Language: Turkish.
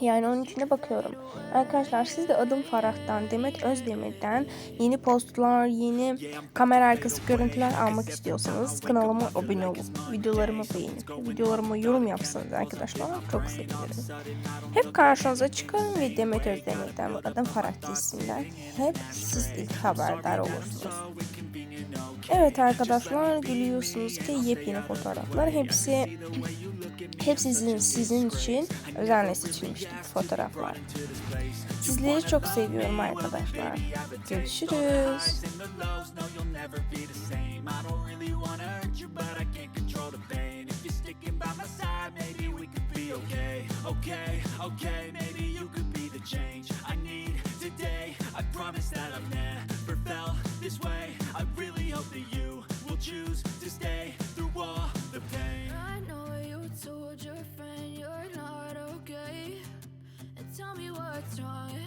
Yani onun için de bakıyorum. Arkadaşlar siz de Adım Farah'tan, Demet Özdemir'den yeni postlar, yeni kamera arkası görüntüler almak istiyorsanız kanalıma abone olup videolarımı beğenip videolarıma yorum yapsanız arkadaşlar çok sevinirim. Hep karşınıza çıkarım ve Demet Özdemir'den ve Adım Farah dizisinden hep siz ilk haberdar olursunuz. Evet arkadaşlar gülüyorsunuz ki yepyeni fotoğraflar hepsi hepsi sizin, sizin için özenle seçilmişti fotoğraflar. Sizleri çok seviyorum arkadaşlar. Görüşürüz. this way. when you're not okay and tell me what's wrong.